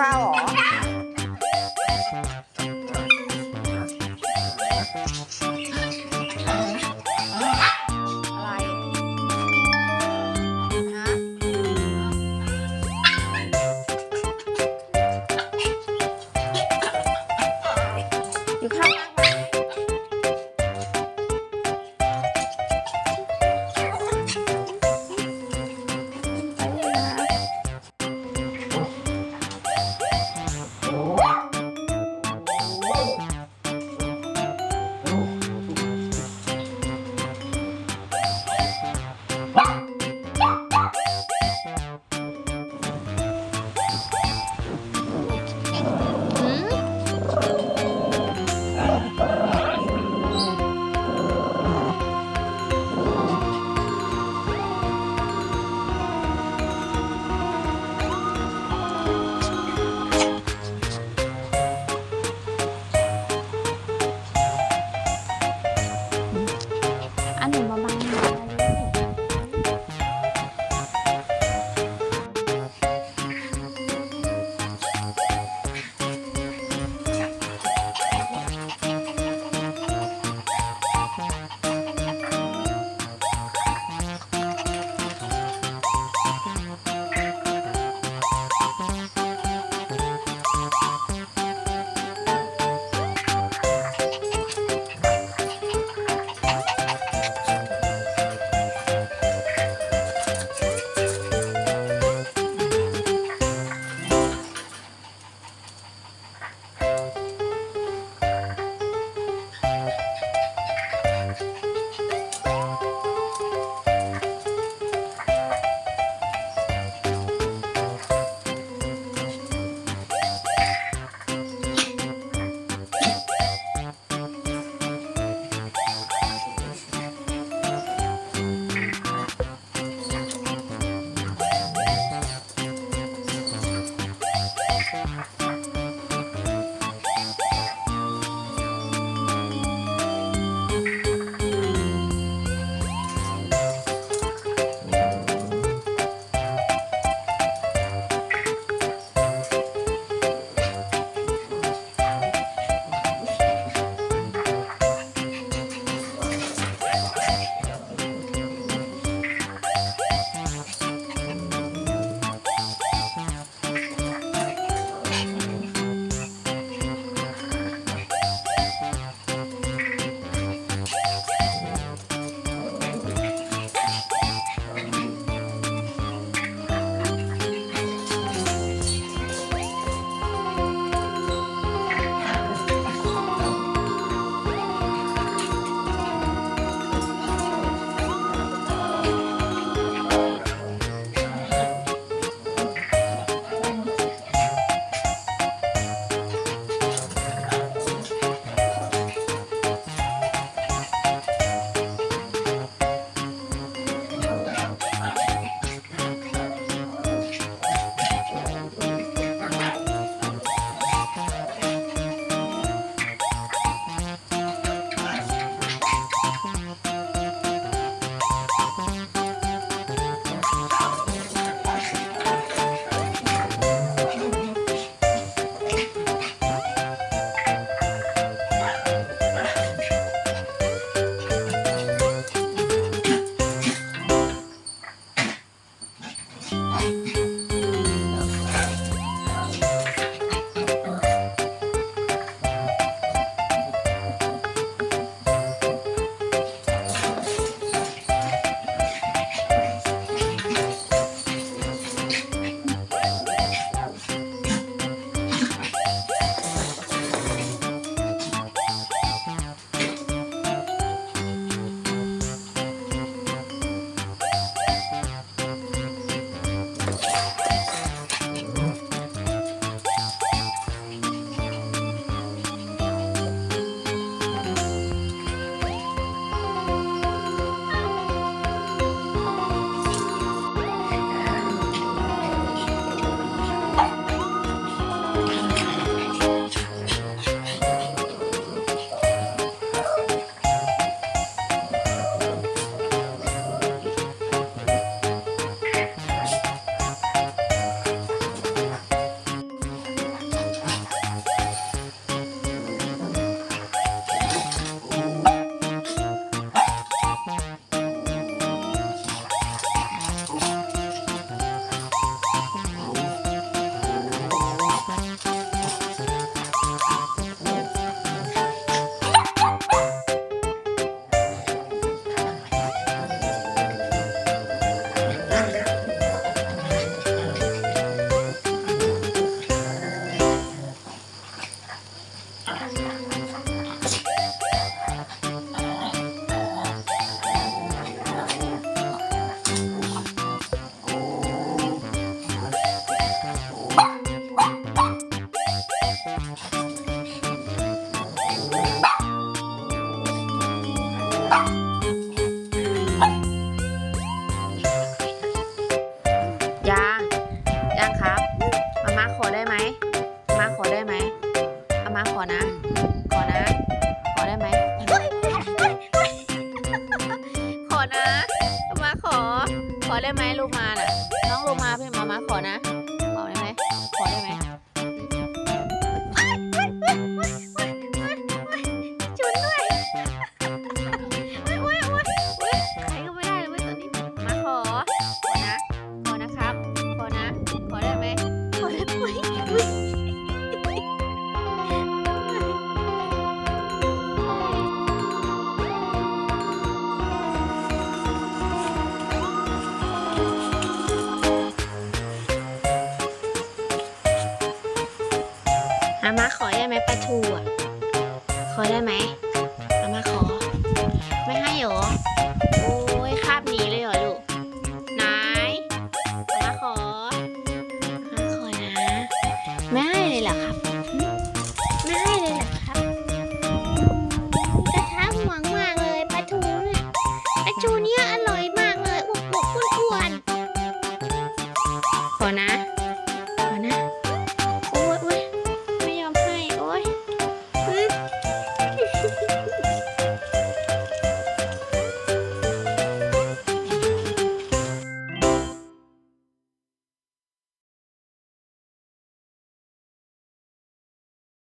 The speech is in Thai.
ข้า ขอนะ ขอได้ไหมขอนะมาขอ ขอได้ไหมลูกมาน่ะ น้องลูกมาพี่มามาขอนะ ขอได้ไหมขอได้ไหมูอะ ขอได้ไหม